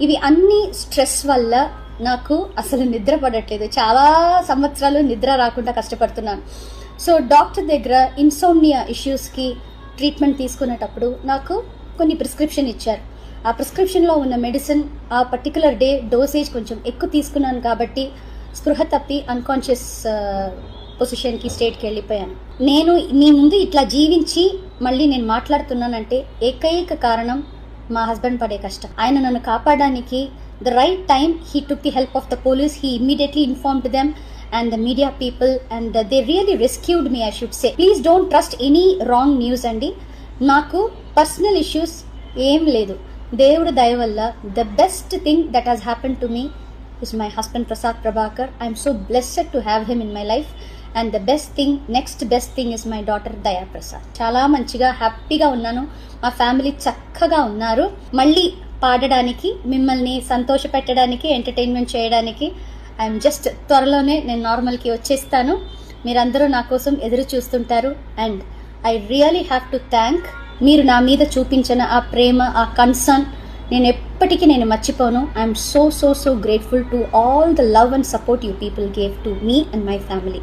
ఇవి అన్ని స్ట్రెస్ వల్ల నాకు అసలు నిద్ర పడట్లేదు. చాలా సంవత్సరాలు నిద్ర రాకుండా కష్టపడుతున్నాను. సో డాక్టర్ దగ్గర ఇన్సోమ్నియా ఇష్యూస్కి ట్రీట్మెంట్ తీసుకునేటప్పుడు నాకు కొన్ని ప్రిస్క్రిప్షన్ ఇచ్చారు. ఆ ప్రిస్క్రిప్షన్లో ఉన్న మెడిసిన్ ఆ పర్టికులర్ డే డోసేజ్ కొంచెం ఎక్కువ తీసుకున్నాను కాబట్టి స్పృహ తప్పి అన్కాన్షియస్ పొజిషన్కి స్టేట్కి వెళ్ళిపోయాను. నేను మీ ముందు ఇట్లా జీవించి మళ్ళీ నేను మాట్లాడుతున్నానంటే ఏకైక కారణం మా హస్బెండ్ పడే కష్టం. ఆయన నన్ను కాపాడడానికి the right time he took the help of the police he immediately informed them and the media people and they really rescued me I should say please don't trust any wrong news అండి నాకు personal issues ఏం లేదు. దేవుడు దయ వల్ల the best thing that has happen to me is my husband Prasad Prabhakar I'm so blessed to have him in my life and the best thing next best thing is my daughter Dayaprasad చాలా మంచిగా హ్యాపీగా ఉన్నాను. మా family చక్కగా ఉన్నారు. మళ్ళీ పాడడానికి మిమ్మల్ని సంతోష పెట్టడానికి ఎంటర్టైన్మెంట్ చేయడానికి ఐఎమ్ జస్ట్ త్వరలోనే నేను నార్మల్కి వచ్చేస్తాను. మీరందరూ నా కోసం ఎదురు చూస్తుంటారు. And I really have to thank మీరు నా మీద చూపించిన ఆ ప్రేమ ఆ కన్సర్న్ నేను ఎప్పటికీ నేను మర్చిపోను. I'm so so so grateful to all the love and support you people gave to me and my family